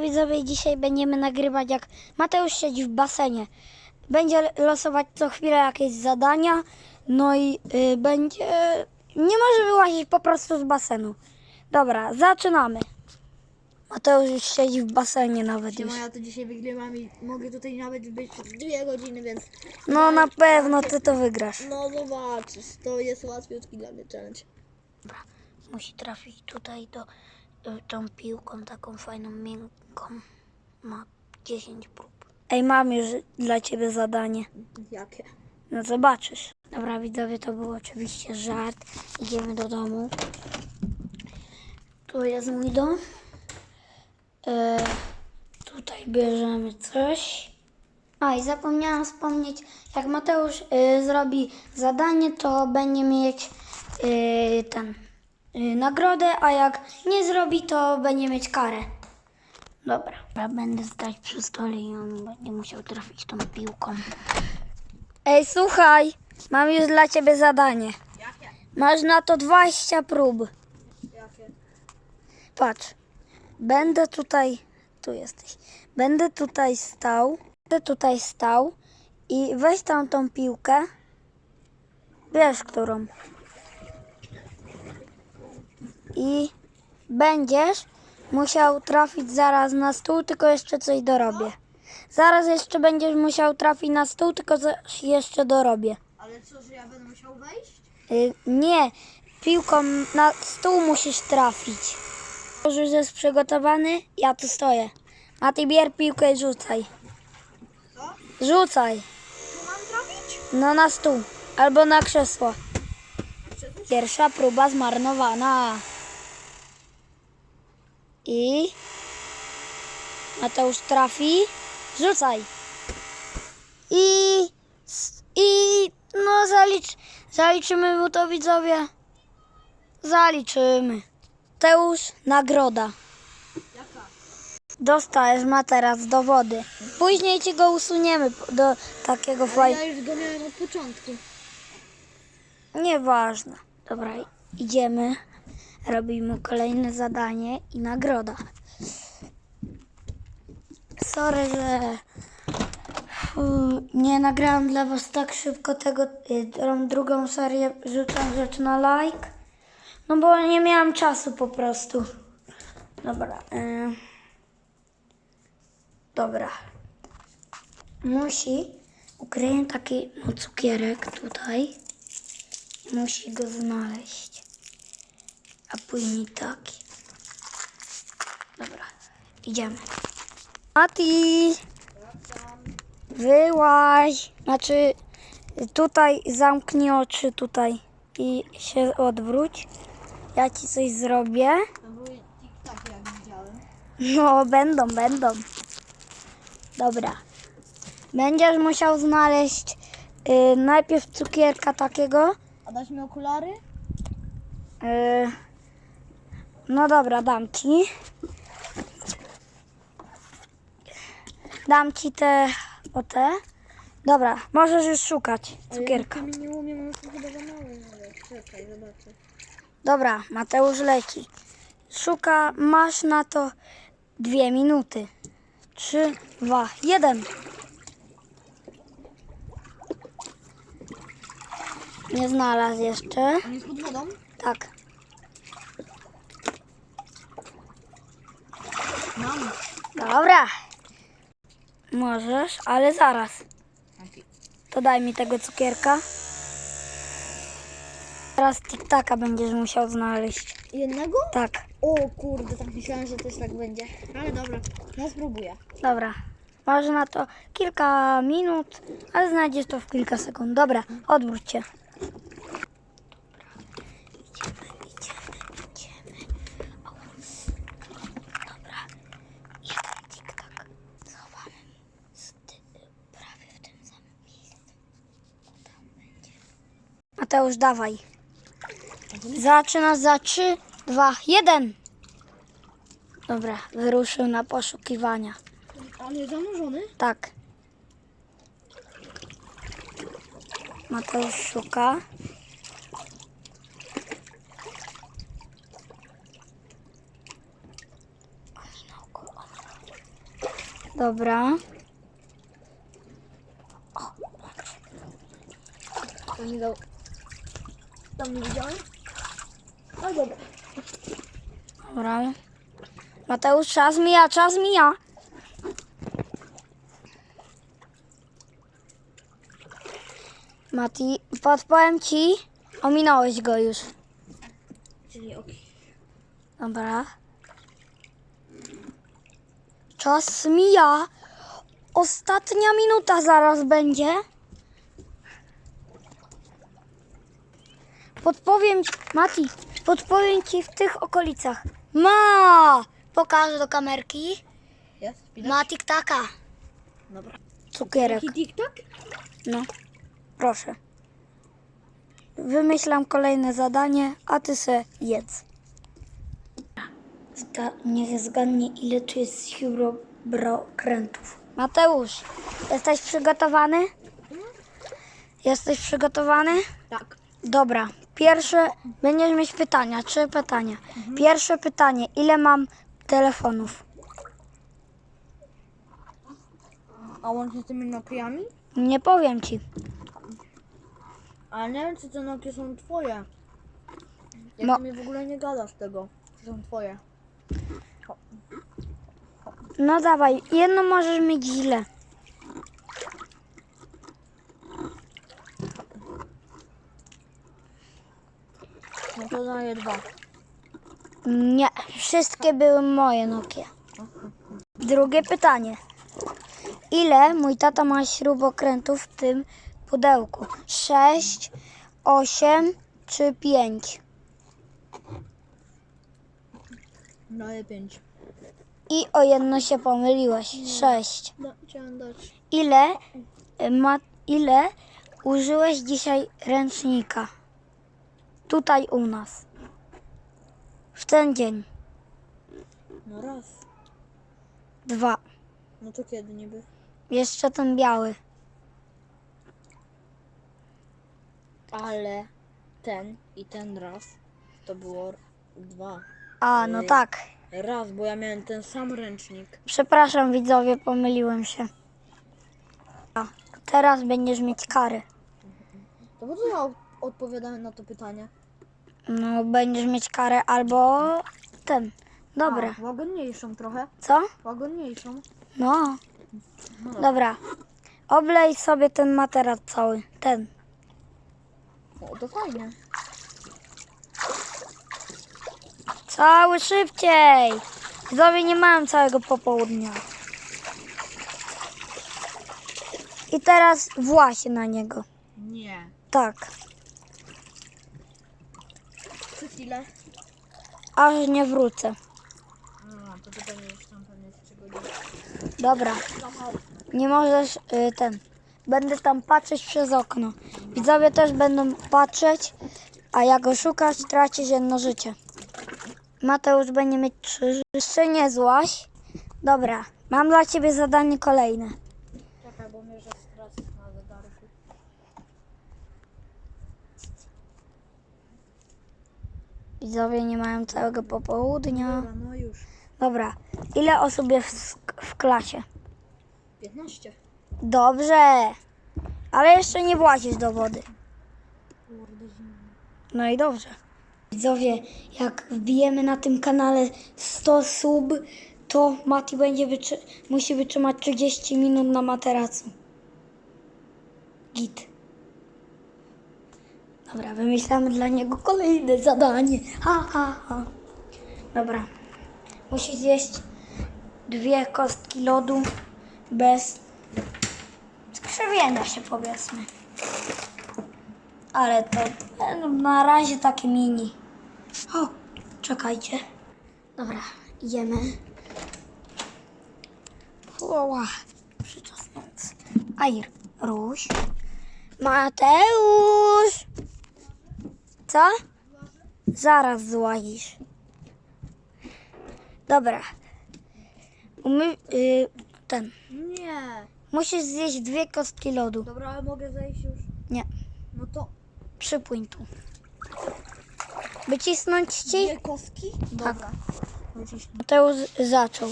widzowie, dzisiaj będziemy nagrywać jak Mateusz siedzi w basenie. Będzie losować co chwilę jakieś zadania, no i y, będzie... Nie może wyłazić po prostu z basenu. Dobra, zaczynamy. Mateusz już siedzi w basenie nawet już. Siema, ja to dzisiaj wygrywam i mogę tutaj nawet być dwie godziny, więc No na pewno ty to wygrasz. no zobaczysz, to jest łatwiutki dla mnie challenge. Musi trafić tutaj do tą piłką taką fajną, miękką. Ma 10 prób. Ej, mam już dla ciebie zadanie. Jakie? No zobaczysz. Dobra, widzowie, to był oczywiście żart. Idziemy do domu. Tu jest mój dom. E, tutaj bierzemy coś. A i zapomniałam wspomnieć, jak Mateusz e, zrobi zadanie, to będzie mieć e, ten nagrodę, a jak nie zrobi, to będzie mieć karę. Dobra. Ja będę stać przy stole i on będzie musiał trafić tą piłką. Ej, słuchaj, mam już dla ciebie zadanie. Jakie? Masz na to 20 prób. Jakie? Patrz, będę tutaj, tu jesteś, będę tutaj stał, będę tutaj stał i weź tam tą piłkę, wiesz którą. I będziesz musiał trafić zaraz na stół, tylko jeszcze coś dorobię. Zaraz jeszcze będziesz musiał trafić na stół, tylko coś jeszcze dorobię. Ale co, że ja będę musiał wejść? Y, Nie, piłką na stół musisz trafić. Już jest przygotowany, ja tu stoję. A ty bier piłkę i rzucaj. Co? Rzucaj. Tu mam trafić? No na stół. Albo na krzesło. Pierwsza próba zmarnowana. I Mateusz trafi. Rzucaj. I i no zalicz, zaliczymy mu to widzowie. Zaliczymy. Mateusz nagroda. Jaka? Dostajesz materac do wody. Później ci go usuniemy do takiego fajnego. Ja już go miałem od początku. Nieważne. Dobra, idziemy. Robimy kolejne zadanie i nagroda. Sorry, że nie nagrałam dla was tak szybko tego, y, tą drugą serię rzucam rzecz na like. No bo nie miałam czasu po prostu. Dobra. y, dobra. Musi, ukryję taki cukierek tutaj. Musi go znaleźć. A później taki. Dobra, idziemy. Mati! Wyłaź! Znaczy, tutaj zamknij oczy tutaj i się odwróć. Ja ci coś zrobię. To były tik-taki, jak widziałem. No, będą, będą. Dobra. Będziesz musiał znaleźć y, najpierw cukierka takiego. A dasz mi okulary? Yy, no dobra, dam ci. Dam ci te, o te. Dobra, możesz już szukać cukierka. Ja nie umiem, one są chyba za małe. Ale czekaj, zobaczę. Dobra, Mateusz leci. Szuka, masz na to dwie minuty. Trzy, dwa, jeden. Nie znalazł jeszcze. On jest pod wodą? Tak. Mam. Dobra. Możesz, ale zaraz. To daj mi tego cukierka. Teraz tiktaka będziesz musiał znaleźć. Jednego? Tak, O kurde, tak myślałem, że też tak będzie. Ale dobra, no spróbuję. dobra. Masz na to kilka minut, ale znajdziesz to w kilka sekund. Dobra, odwróć się. Dobra, idziemy, idziemy, idziemy. O, Dobra, jeden tiktak. Schowamy z ty- prawie w tym samym miejscu. O, tam będzie. Mateusz, dawaj. Zaczynasz za 3, 2, 1. Dobra, wyruszył na poszukiwania. Ale zanurzony? Tak. Mateusz szuka. Dobra. Nie dał. Tam nie widziałem? No dobra. Dobra. Mateusz, czas mija, czas mija. Mati, podpowiem ci. Ominąłeś go już. Czyli okej. Dobra. Czas mija. Ostatnia minuta zaraz będzie. Podpowiem, Mati, podpowiem ci w tych okolicach. Ma! Pokażę do kamerki. Jest? Widać? Ma tiktaka. Dobra. Cukierek. Taki? No, proszę. Wymyślam kolejne zadanie, a ty se jedz. Zga- niech zgadnie, ile tu jest śrubokrętów. Mateusz, jesteś przygotowany? Jesteś przygotowany? Tak. Dobra. Pierwsze, będziesz mieć pytania, trzy pytania. Pierwsze pytanie, ile mam telefonów? A łącznie z tymi Nokiami? Nie powiem ci. Ale nie wiem, czy te Nokie są twoje. Jak Mo- ty mi w ogóle nie gadasz tego, że są twoje. No dawaj, jedno możesz mieć źle. No to daję dwa. Nie, wszystkie były moje Nokie. Drugie pytanie. Ile mój tata ma śrubokrętów w tym pudełku? Sześć, osiem czy pięć? Daję pięć. I o jedno się pomyliłeś. Sześć. Da, chciałem dać. Ile, ma, ile użyłeś dzisiaj ręcznika? Tutaj u nas. W ten dzień. No raz. Dwa. No to kiedy niby? Jeszcze ten biały. Ale ten i ten raz to było dwa. A, no Ej. tak. Raz, bo ja miałem ten sam ręcznik. Przepraszam widzowie, pomyliłem się. A, teraz będziesz mieć karę. To po co ja od- odpowiadałem na to pytanie? No, będziesz mieć karę albo ten. Dobra. A, łagodniejszą trochę. Co? Łagodniejszą. No. No dobra. Oblej sobie ten materac cały. Ten. O, to fajnie. Cały szybciej. Widzowie nie mają całego popołudnia. I teraz właś na niego. Nie. Tak. Ile? Aż nie wrócę. A, to ty pewnie już tam pewnie z 3 godziny. Dobra. Nie możesz y, ten. Będę tam patrzeć przez okno. Widzowie też będą patrzeć, a jak go szukasz, tracisz jedno życie. Mateusz będzie mieć trzy. Jeszcze nie złaś. Dobra, mam dla ciebie zadanie kolejne. Czekaj, bo mnie że teraz na zegarku. Widzowie nie mają całego popołudnia. Dobra, no już. Dobra, ile osób jest w, w klasie? 15. Dobrze, ale jeszcze nie włazisz do wody. Kurde, zimno. No i dobrze. Widzowie, jak wbijemy na tym kanale 100 sub, to Mati będzie wytrzy- musi wytrzymać 30 minut na materacu. Git. Dobra, wymyślamy dla niego kolejne zadanie. Ha, ha, ha. Dobra. Musi zjeść dwie kostki lodu bez skrzywienia się powiedzmy. Ale to będą na razie takie mini. O, czekajcie. Dobra, jemy. Oła, przyczosnąc. Ajr, Ruś. Mateusz! Co? Zaraz złazisz. Dobra. Umy, y, ten. Nie. Musisz zjeść dwie kostki lodu. Dobra, ale mogę zejść już? Nie, No to przypłyń tu. Wycisnąć ci? dwie kostki? Dobra. Wyciśnij. Mateusz zaczął.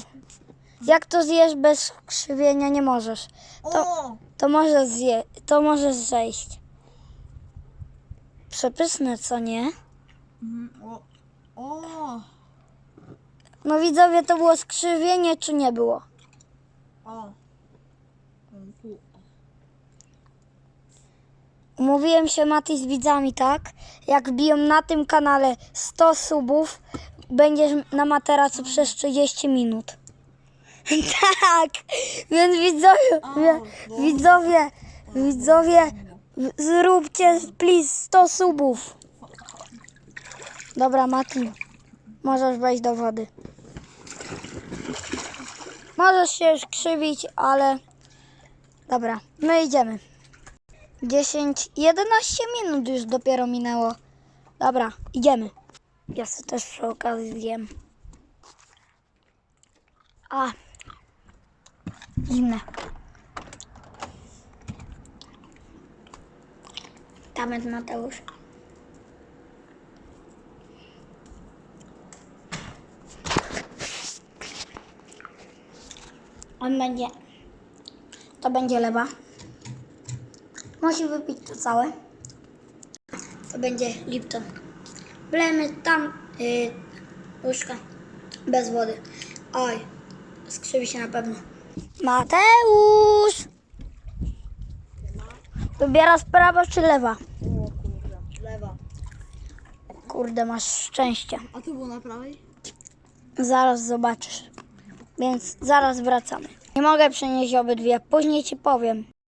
Jak to zjesz bez krzywienia? Nie możesz. To, O! to możesz zje, to możesz zejść. Przepyszne, co nie? Mhm, O! O! No widzowie, to było skrzywienie, czy nie było? O! Tu. Umówiłem się Mati z widzami, tak? Jak wbiją na tym kanale 100 subów, będziesz na materacu przez 30 minut. tak! Więc widzowie, wie, widzowie, widzowie, zróbcie please 100 subów. Dobra, Mati, możesz wejść do wody. Możesz się już krzywić, ale... Dobra, my idziemy. 10, 11 minut już dopiero minęło. Dobra, idziemy. Ja sobie też przy okazji zjem. A, zimne. Tam jest Mateusz. On będzie, to będzie lewa. Musi wypić to całe. To będzie Lipton. Wlejemy tam yy, łyżkę bez wody. Oj, skrzywi się na pewno. Mateusz! Wybierasz prawa czy lewa? O kurde. Lewa. Kurde, masz szczęście. A tu było na prawej? Zaraz zobaczysz. Więc zaraz wracamy. Nie mogę przynieść obydwie, później ci powiem.